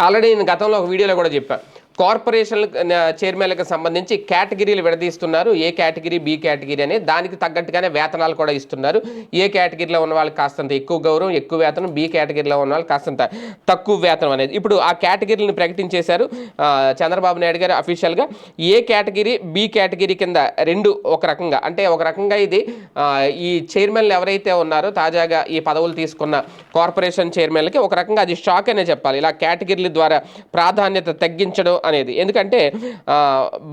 Already నేను గతంలో ఒక వీడియోలో కూడా చెప్పాను కార్పొరేషన్ చైర్మన్లకు సంబంధించి కేటగిరీలు విడదీస్తున్నారు. ఏ కేటగిరీ బి కేటగిరీ అని దానికి తగ్గట్టుగానే వేతనాలు కూడా ఇస్తున్నారు. ఏ కేటగిరీలో ఉన్న వాళ్ళకి కాస్తంత ఎక్కువ గౌరవం ఎక్కువ వేతనం బి కేటగిరీలో ఉన్న వాళ్ళకి కాస్తంత తక్కువ వేతనం అనేది. ఇప్పుడు ఆ కేటగిరీలను ప్రకటించేశారు చంద్రబాబు నాయుడు గారు అఫీషియల్గా. ఏ కేటగిరీ బి కేటగిరీ కింద రెండు ఒక రకంగా అంటే ఒక రకంగా ఇది ఈ చైర్మన్లు ఎవరైతే ఉన్నారో తాజాగా ఈ పదవులు తీసుకున్న కార్పొరేషన్ చైర్మన్లకి ఒక రకంగా అది షాక్ అనే చెప్పాలి. ఇలా కేటగిరీల ద్వారా ప్రాధాన్యత తగ్గించడం అనేది. ఎందుకంటే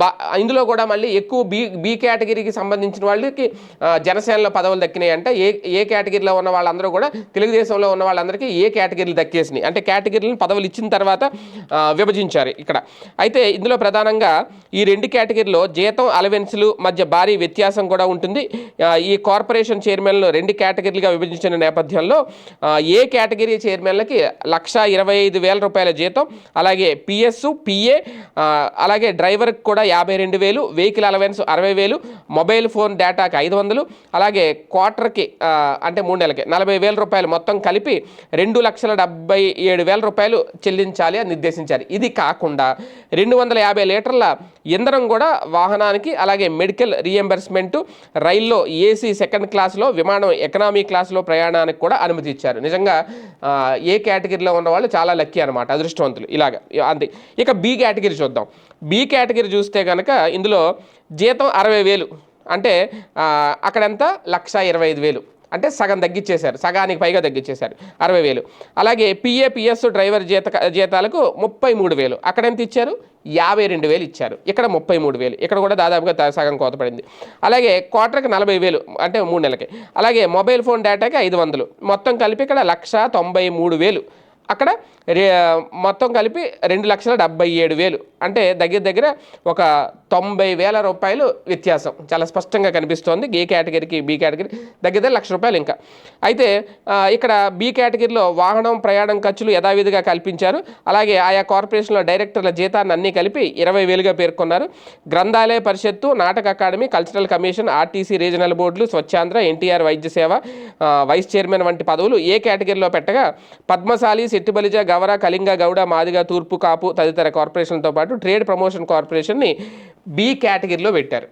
బా ఇందులో కూడా మళ్ళీ ఎక్కువ బి బి కేటగిరీకి సంబంధించిన వాళ్ళకి జనసేనలో పదవులు దక్కినాయి అంటే ఏ ఏ కేటగిరీలో ఉన్న వాళ్ళందరూ కూడా తెలుగుదేశంలో ఉన్న వాళ్ళందరికీ ఏ కేటగిరీలు దక్కేసినాయి. అంటే కేటగిరీలను పదవులు ఇచ్చిన తర్వాత విభజించారు ఇక్కడ. అయితే ఇందులో ప్రధానంగా ఈ రెండు కేటగిరీలో జీతం అలవెన్స్లు మధ్య భారీ వ్యత్యాసం కూడా ఉంటుంది. ఈ కార్పొరేషన్ చైర్మన్లు రెండు కేటగిరీలుగా విభజించిన నేపథ్యంలో ఏ కేటగిరీ చైర్మన్లకి లక్ష ఇరవై ఐదు వేల రూపాయల జీతం అలాగే పిఎస్ పిఏ అలాగే డ్రైవర్కి కూడా యాభై రెండు వేలు వెహికల్ అలవెన్స్ అరవై వేలు మొబైల్ ఫోన్ డేటాకి ఐదు వందలు అలాగే క్వార్టర్కి అంటే మూడు నెలలకి నలభై వేల రూపాయలు మొత్తం కలిపి రెండు లక్షల డెబ్బై ఏడు వేల రూపాయలు చెల్లించాలి అని నిర్దేశించారు. ఇది కాకుండా రెండు వందల యాభై లీటర్ల ఇంధనం కూడా వాహనానికి అలాగే మెడికల్ రీఎంబర్స్మెంట్ రైల్లో ఏసీ సెకండ్ క్లాస్లో విమానం ఎకనామీ క్లాస్లో ప్రయాణానికి కూడా అనుమతి ఇచ్చారు. నిజంగా ఏ కేటగిరీలో ఉన్న వాళ్ళు చాలా లక్కీ అనమాట అదృష్టవంతులు. ఇలాగ అంతే. ఇక బి కేటగిరీ చూద్దాం. బి కేటగిరీ చూస్తే కనుక ఇందులో జీతం అరవై వేలు. అంటే అక్కడంతా లక్ష ఇరవై ఐదు వేలు. అంటే సగం తగ్గించేశారు సగానికి పైగా తగ్గించేశారు అరవై వేలు. అలాగే పిఏ పిఎస్ డ్రైవర్ జీత జీతాలకు ముప్పై మూడు వేలు. అక్కడ ఎంత ఇచ్చారు? యాభై రెండు వేలు ఇచ్చారు. ఇక్కడ ముప్పై మూడు వేలు. ఇక్కడ కూడా దాదాపుగా సగం కోత పడింది. అలాగే క్వార్టర్కి నలభై వేలు అంటే మూడు నెలలకి. అలాగే మొబైల్ ఫోన్ డేటాకి ఐదు వందలు. మొత్తం కలిపి ఇక్కడ లక్ష తొంభై మూడు వేలు. అక్కడ రే మొత్తం కలిపి రెండు లక్షల డెబ్బై ఏడు వేలు. అంటే దగ్గర దగ్గర ఒక తొంభై వేల రూపాయలు వ్యత్యాసం. చాలా స్పష్టంగా కనిపిస్తోంది. ఏ కేటగిరీకి బి కేటగిరీ దగ్గర లక్ష రూపాయలు ఇంకా. అయితే ఇక్కడ బి కేటగిరీలో వాహనం ప్రయాణం ఖర్చులు యథావిధిగా కల్పించారు. అలాగే ఆయా కార్పొరేషన్ల డైరెక్టర్ల జీతాన్ని అన్నీ కలిపి ఇరవై వేలుగా పేర్కొన్నారు. గ్రంథాలయ పరిషత్తు నాటక academy cultural commission RTC regional బోర్డులు స్వచ్ఛాంధ్ర ఎన్టీఆర్ వైద్య సేవ వైస్ చైర్మన్ వంటి పదవులు ఏ కేటగిరీలో పెట్టగా పద్మశాలి సిట్టిబలిజ గవర కళింగ గౌడ మాదిగ తూర్పు కాపు తదితర కార్పొరేషన్లతో పాటు ట్రేడ్ ప్రమోషన్ కార్పొరేషన్ని బి కేటగిరీలో పెట్టారు.